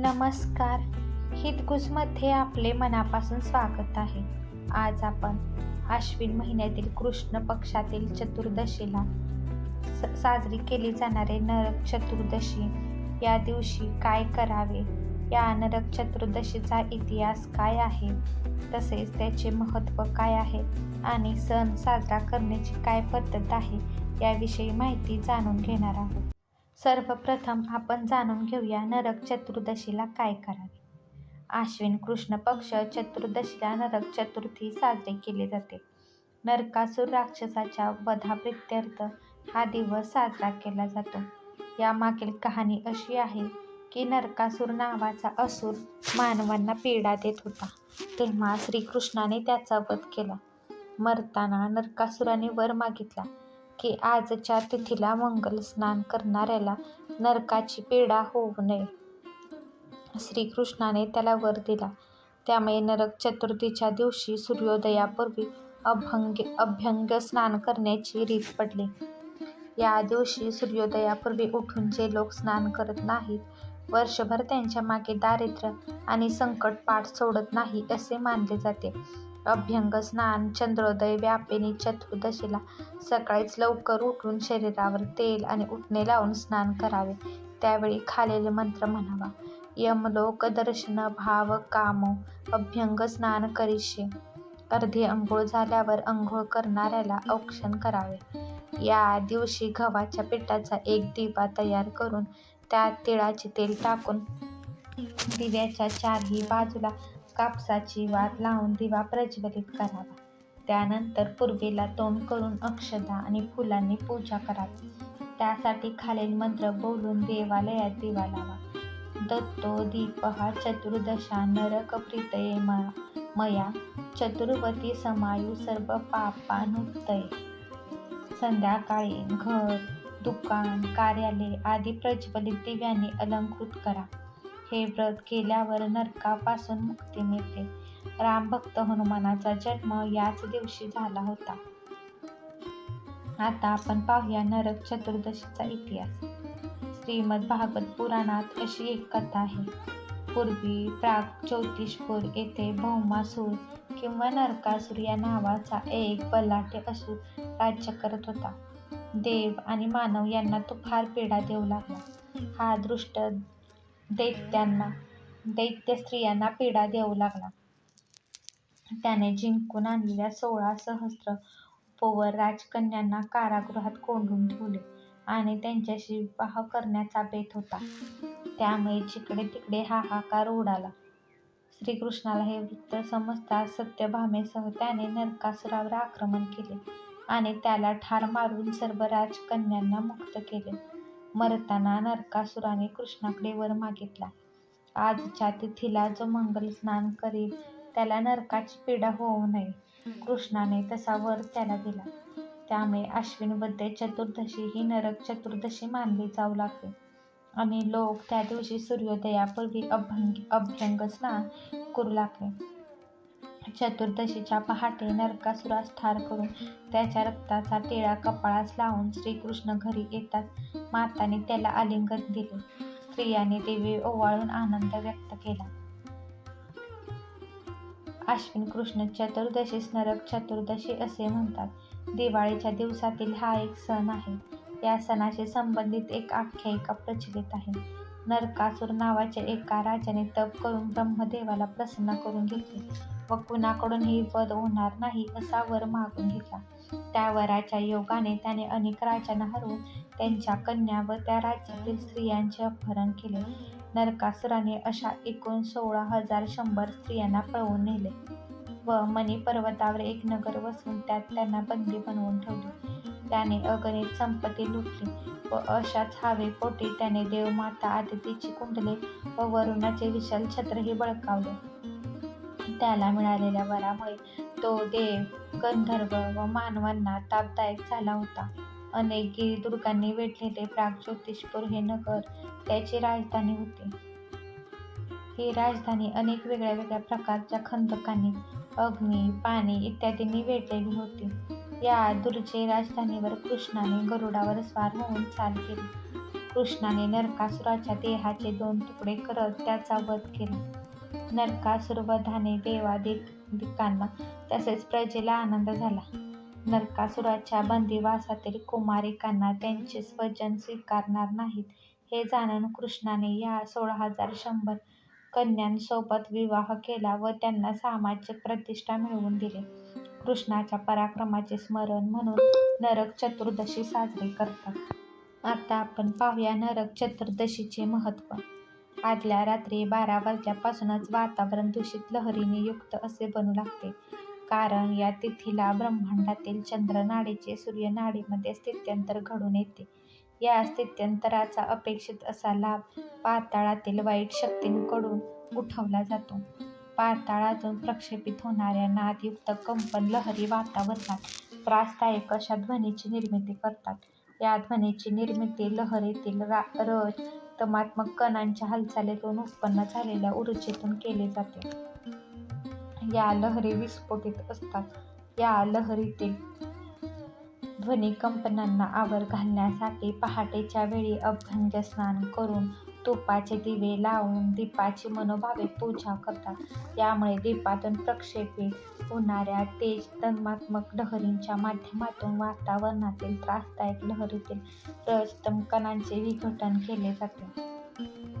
नमस्कार. हितगुजमध्ये आपले मनापासून स्वागत आहे. आज आपण आश्विन महिन्यातील कृष्ण पक्षातील चतुर्दशीला स साजरी केली जाणारे नरक चतुर्दशी. या दिवशी काय करावे? या नरक चतुर्दशीचा इतिहास काय आहे? तसेच त्याचे महत्त्व काय आहे? आणि सण साजरा करण्याची काय पद्धत आहे? याविषयी माहिती जाणून घेणार आहोत. सर्वप्रथम आपण जाणून घेऊया नरक चतुर्दशीला काय करावे. आश्विन कृष्ण पक्ष चतुर्दशीला नरक चतुर्थी साजरी केली जाते. नरकासूर राक्षसाच्या वधाप्रित्यर्थ हा दिवस साजरा केला जातो. यामागील कहाणी अशी आहे की नरकासूर नावाचा असुर मानवांना पीडा देत होता. तेव्हा श्रीकृष्णाने त्याचा वध केला. मरताना नरकासुराने वर मागितला. की आजच्या तिथीला मंगल स्नान करणाऱ्याला नरकाची पीडा होऊ नये. श्रीकृष्णाने त्याला वर दिला. त्यामुळे नरक चतुर्थीच्या दिवशी सूर्योदयापूर्वी अभंग अभ्यंग स्नान करण्याची रीत पडली. या दिवशी सूर्योदयापूर्वी उठून जे लोक स्नान करत नाहीत वर्षभर त्यांच्या मागे दारिद्र्य आणि संकट पाठ सोडत नाही असे मानले जाते. अभ्यंग स्नान चंद्रोदय व्यापिनी चतुर्दशीला सकाळीच लवकर उठून शरीरावर तेल आणि उठणे लावून स्नान करावे. त्यावेळी खालील मंत्र म्हणावा. यमलोक दर्शन भाव काम अभ्यंग स्नान करीशे. अर्धी अंघोळ झाल्यावर अंघोळ करणाऱ्याला औक्षण करावे. या दिवशी गव्हाच्या पिठाचा एक दिवा तयार करून त्यात तिळाचे तेल टाकून दिव्याच्या चारही बाजूला कापसाची वात लावून दिवा प्रज्वलित करावा. त्यानंतर पूर्वेला तोंड करून अक्षदा आणि फुलांनी पूजा करावी. त्यासाठी खालील मंत्र बोलून देवालयात दिवा लावा. दत्तो दीपहा चतुर्दशा नरक प्रीतये मया. चतुर्वती समायू सर्व पापानुत्तये संध्याकाळी घर दुकान कार्यालय आदी प्रज्वलित दिव्यांनी अलंकृत करा. हे व्रत केल्यावर नरकापासून मुक्ती मिळते. रामभक्त हनुमानाचा जन्म याच दिवशी झाला होता. आता आपण पाहूया नरक चतुर्दशीचा इतिहास. श्रीमद भागवत पुराणात अशी एक कथा आहे. पूर्वी प्राग ज्योतिषपूर येथे भौमासूर किंवा नरकासूर या नावाचा एक बलाटे असूर राज्य करत होता. देव आणि मानव यांना तो फार पीडा देऊ लागला. हा दृष्ट दैत्यांना दैत्य स्त्रियांना पीडा देऊ लागला. त्याने जिंकून आणलेल्या सोळा सहस्र पोवर राजकन्यांना कारागृहात कोंडून ठेवले आणि त्यांच्याशी विवाह करण्याचा बेत होता. त्यामुळे जिकडे तिकडे हाहाकार उडाला. श्रीकृष्णाला हे वृत्त समजताच सत्यभामेसह त्याने नरकासुरावर आक्रमण केले आणि त्याला ठार मारून सर्व राजकन्यांना मुक्त केले. मरताना नरकासुराने कृष्णाकडे वर मागितला. आजच्या तिथीला जो मंगल स्नान करील त्याला नरकाची पीडा होऊ नये. कृष्णाने तसा वर त्याला दिला. त्यामुळे आश्विन चतुर्दशी ही नरक चतुर्दशी मानली जाऊ लागली. आणि लोक त्या दिवशी सूर्योदयापूर्वी अभ्यंग अभ्यंग स्नान करू लागले. चतुर्दशीच्या पहाटे नरकासुरास ठार करून त्याच्या रक्ताचा टिळा कपाळास लावून श्रीकृष्ण घरी येतात. माताने त्याला आलिंगन दिले. स्त्रियाने देवी ओवाळून आनंद व्यक्त केला. आश्विन कृष्ण चतुर्दशीस नरक चतुर्दशी असे म्हणतात. दिवाळीच्या दिवसातील हा एक सण आहे. या सणाशी संबंधित एक आख्यायिका प्रचलित आहे. नरकासूर नावाच्या एका राजाने तप करून ब्रह्मदेवाला प्रसन्न करून घेतले. व कुणाकडूनही वध होणार नाही असा वर मागून घेतला. त्या वराच्या योगाने त्याने अनेक राजांना हरवून त्यांच्या कन्या व त्या राज्यातील स्त्रियांचे अपहरण केले. नरकासुराने अशा एकूण सोळा हजार शंभर स्त्रियांना पळवून नेले. व मणी पर्वतावर एक नगर वसून त्यात त्यांना बंदी बनवून ठेवले. त्याने अगणित संपत्ती लुटली व अशाच हवेपोटी त्याने देवमाता आदितीची कुंडले व वरुणाचे विशाल छत्रही बळकावले. त्याला मिळालेल्या वरामुळे तो देव गंधर्व व मानवांना तापदायक झाला होता. अनेक गिरिदुर्गांनी वेढलेले प्रागज्योतिषपूर हे नगर त्याची राजधानी होती. ही राजधानी अनेक वेगळ्या वेगळ्या प्रकारच्या खंदकांनी अग्नी पाणी इत्यादींनी वेढलेली होती. या दुर्जे राजधानीवर कृष्णाने गरुडावर स्वार होऊन चाल केली. कृष्णाने नरकासुराच्या देहाचे दोन तुकडे करत त्याचा वध केला. नरकासुर वधाने देवादिकांना तसेच प्रजेला आनंद झाला. नरकासुराच्या बंदिवासातील कुमारिकांना त्यांचे स्वजन स्वीकारणार नाहीत हे जाणून कृष्णाने या सोळा हजार शंभर कन्यांसोबत विवाह केला व त्यांना सामाजिक प्रतिष्ठा मिळवून दिली. कृष्णाच्या पराक्रमाचे स्मरण म्हणून नरक चतुर्दशी साजरी करतात. आता आपण पाहूया नरक चतुर्दशीचे महत्त्व. आदल्या रात्री बारा वाजल्यापासूनच वातावरण दूषित लहरीने युक्त असे बनू लागते. कारण या तिथीला ब्रह्मांडातील चंद्रनाडीचे सूर्यनाडीमध्ये स्थित्यंतर घडून येते. या स्थित्यंतराचा अपेक्षित असा लाभ पाताळातील वाईट शक्तींकडून उठवला जातो. पाताळातून प्रक्षेपित होणाऱ्या नादयुक्त कंपन लहरी वातावरणात त्रासदायक अशा ध्वनीची निर्मिती करतात. या ध्वनीची निर्मिती लहरीतील रा तमात्मक कणांच्या हालचालीतून उत्पन्न झालेल्या ऊर्जेतून केली जाते. या लहरी विस्फोटित असतात. या लहरीतील ध्वनिकंपनांना आवर घालण्यासाठी पहाटेच्या वेळी अभ्यंग स्नान करून तुपाचे दिवे लावून दीपाची मनोभावे पूजा करतात. यामुळे दीपातून प्रक्षेपित होणाऱ्या तेज तन्मात्मक लहरींच्या माध्यमातून वातावरणातील त्रासदायक लहरीतील रजतम कणांचे विघटन केले जाते.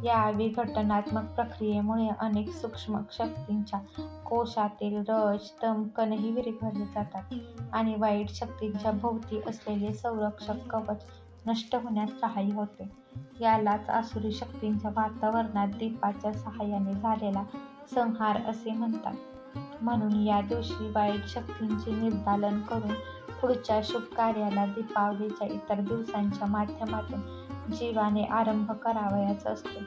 या विघटनात्मक प्रक्रियेमुळे अनेक सूक्ष्म शक्तींच्या कोशातील रज तम कणही विरघळले जातात आणि वाईट शक्तींच्या भोवती असलेले संरक्षक कवच नष्ट होण्यास सहाय्य होते. यालाच आसुरी शक्तींच्या वातावरणात दीपाच्या सहाय्याने झालेला संहार असे म्हणतात. म्हणून या दिवशी वाईट शक्तींचे निर्दालन करून पुढच्या शुभ कार्याला दीपावलीच्या इतर दिवसांच्या माध्यमातून जीवाने आरंभ करावयाचा असतो.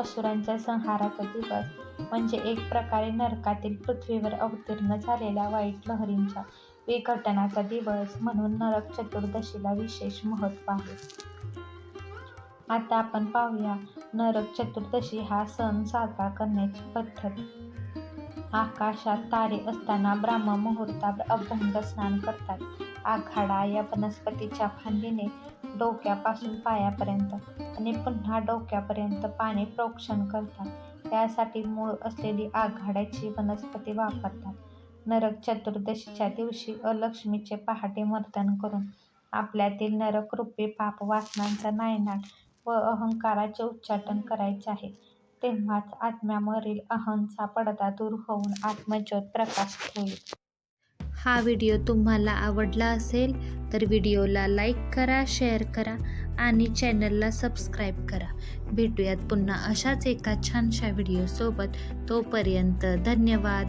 असुरांच्या संहाराचा दिवस म्हणजे एक प्रकारे नरकातील पृथ्वीवर अवतीर्ण झालेल्या वाईट लहरींच्या विघटनाचा दिवस म्हणून नरक चतुर्दशीला विशेष महत्त्व आहे. आता आपण पाहूया नरक चतुर्दशी हा सण साजरा करण्याची पद्धत. आकाशात तारे असताना ब्राह्म मुहूर्तात अभंग स्नान करतात. आघाडा या वनस्पतीच्या फांदीने डोक्यापासून पायापर्यंत आणि पुन्हा डोक्यापर्यंत पाणी प्रोक्षण करतात. त्यासाठी मूळ असलेली आघाड्याची वनस्पती वापरतात. नरक चतुर्दशीच्या दिवशी अलक्ष्मीचे पहाटे मर्दन करून आपल्यातील नरकरूपी पाप वासनांचा नायनाट व अहंकाराचे उच्चाटन करायचे आहे. तेव्हाच आत्म्यावरील अहंचा पडदा दूर होऊन आत्मज्योत प्रकाशित होईल. हा व्हिडिओ तुम्हाला आवडला असेल तर व्हिडिओला लाईक करा शेअर करा आणि चॅनलला सबस्क्राईब करा. भेटूयात पुन्हा अशाच एका छानशा व्हिडिओसोबत. तोपर्यंत धन्यवाद.